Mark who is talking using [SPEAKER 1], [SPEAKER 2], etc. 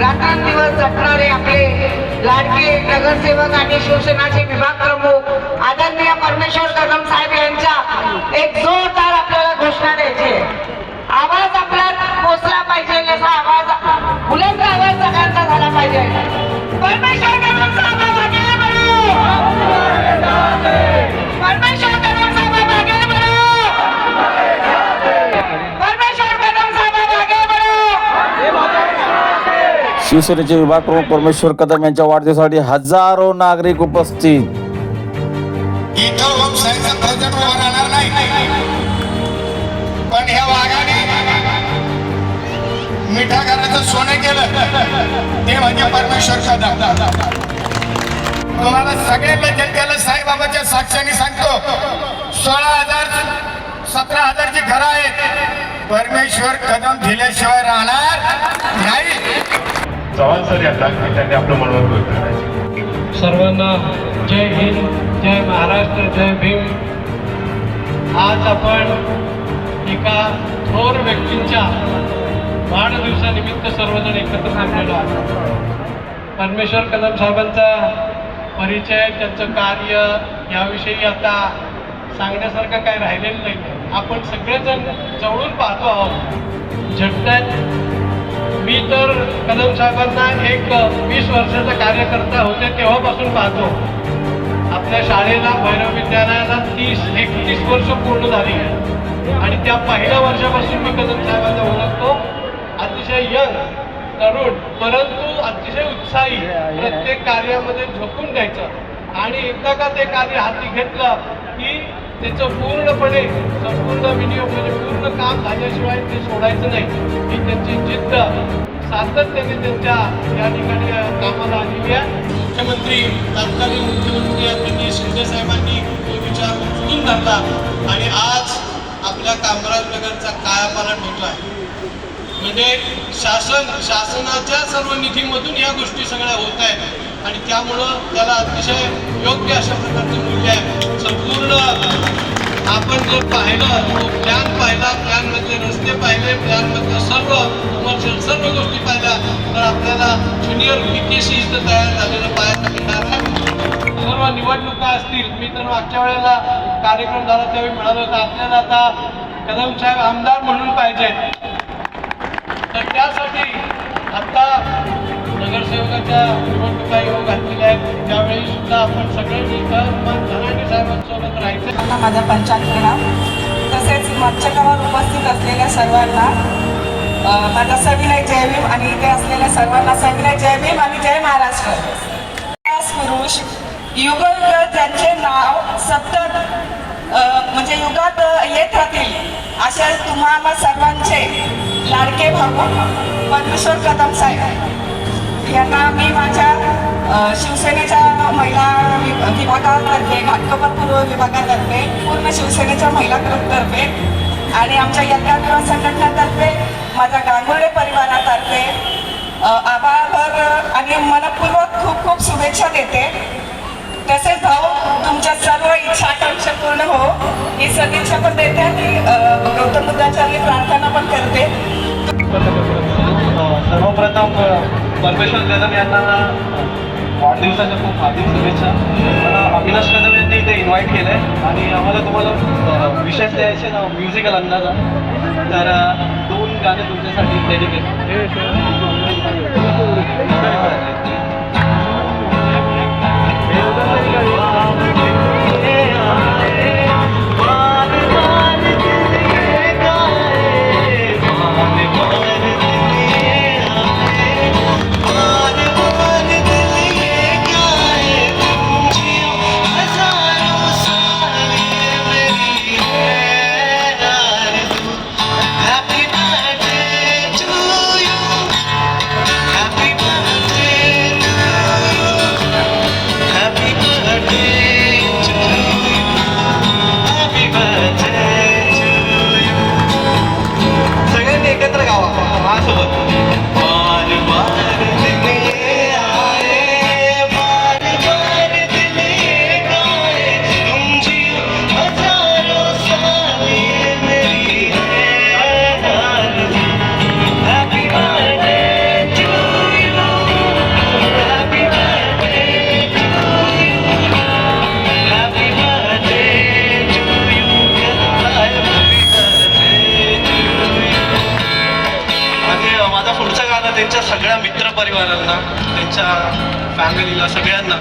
[SPEAKER 1] रात्रंदिवस जपणारे आपले लाडके नगरसेवक आणि शिवसेनाचे विभाग प्रमुख आदरणीय परमेश्वर कदम साहेब यांच्या एक जोरदार
[SPEAKER 2] शिवसेनेचे विभाग प्रमुख परमेश्वर कदम यांच्या वाढदिवसासाठी हजारो नागरिक उपस्थित.
[SPEAKER 3] इथं पण ह्या वाघाने मिठा घराचं सोनं केलं. ते म्हणजे परमेश्वर कदम. तुम्हाला सगळ्यांना जनतेला साईबाबाच्या साक्षाने सांगतो सोळा हजार सतरा हजारची घरं आहेत परमेश्वर कदम दिल्याशिवाय राहणार नाही
[SPEAKER 4] चव्हाण सर यांना की त्यांनी आपलं मनोगत व्यक्त
[SPEAKER 5] सर्वांना जय हिंद जय महाराष्ट्र जय भीम. आज आपण एका थोर व्यक्तींच्या वाढदिवसानिमित्त सर्वजण एकत्र थांबलेलो आहोत. परमेश्वर कदम साहेबांचा परिचय त्यांचं कार्य याविषयी आता सांगण्यासारखं काही राहिलेलं नाही आपण सगळेजण जवळून पाहतो आहोत. झटतात मी तर कदम साहेबांना एक वीस वर्षाचा कार्यकर्ता होते तेव्हापासून पाहतो. आपल्या शाळेला भैरव विद्यालयाला तीस एकतीस वर्ष पूर्ण झाली आहे. आणि त्या पहिल्या वर्षापासून मी कदम साहेबांना ओळखतो. अतिशय यंग तरुण परंतु अतिशय उत्साही प्रत्येक कार्यामध्ये झोकून द्यायचं. आणि एकदा का ते कार्य हाती घेतलं की त्याचं पूर्णपणे संपूर्ण विनियोग म्हणजे पूर्ण काम झाल्याशिवाय ते सोडायचं नाही. ही त्यांची जिद्द. सातत्याने त्यांच्या या ठिकाणी कामाला आलेली आहे. मुख्यमंत्री तत्कालीन मुख्यमंत्री त्यांनी म्हणजे शिंदे साहेबांनी तो विचार उचलून धरला. आणि आज आपल्या कामराजनगरचा कायापालट होतो आहे. म्हणजे शासन शासनाच्या सर्व निधीमधून या गोष्टी सगळ्या होत आहेत. आणि त्यामुळं त्याला अतिशय योग्य अशा प्रकारचं मूल्य आहे. संपूर्ण आपण जे पाहिलं तो प्लॅन पाहिला प्लॅनमधले रस्ते पाहिले प्लॅनमधलं सर्व कमर्शियल सर्व गोष्टी पाहिल्या तर आपल्याला ज्युनियर सी इथं तयार झालेलं पाहायला मिळणार सर्व निवडणुका असतील मी तर मागच्या वेळेला कार्यक्रम झाला त्यावेळी म्हणालो होतं आपल्याला आता कदम साहेब आमदार म्हणून पाहिजे. तर त्यासाठी आता नगरसेवकाच्या निवडणुका येऊ घातलेल्या आहेत. त्यावेळी सुद्धा आपण सगळे तर मन धनानी साहेबांसोबत राहिले.
[SPEAKER 6] सर्वांना माझा पंचायत प्रणाम. तसेच मागच्या गावात उपस्थित असलेल्या सर्वांना माझा सविनय जय भीम आणि इथे असलेल्या सर्वांना सविनय जय भीम आणि जय महाराष्ट्र. पुरुष युगयुग त्यांचे नाव सतत म्हणजे युगात येत राहतील अशा तुम्हाला सर्वांचे लाडके भाऊ परमेश्वर कदम साहेब. यांना मी माझ्या शिवसेनेच्या महिला विभागातर्फे घाटकोपर पूर्व विभागातर्फे पूर्ण शिवसेनेच्या महिला ग्रुपतर्फे आणि आमच्या यज्ञा विवाह संघटनेतर्फे माझ्या गांगुर्डे परिवारातर्फे आभार आणि मनपूर्वक खूप खूप शुभेच्छा देते. तसेच भाऊ तुमच्या सर्व इच्छा आकांक्षा पूर्ण हो. ही सदिच्छा पण देते आणि गौतम बुद्धाचार्य प्रार्थना पण करते.
[SPEAKER 5] सर्वप्रथम परमेश्वर कदम यांना वाढदिवसाच्या खूप हार्दिक शुभेच्छा. मला अविनाश कदम यांनी इथे इन्व्हाइट केलं आहे आणि आम्हाला तुम्हाला विशेष द्यायचे ना म्युझिकल अंदाजा. तर दोन गाणे तुमच्यासाठी
[SPEAKER 7] Happy
[SPEAKER 5] परिवारांना त्यांच्या फॅमिलीला सगळ्यांना.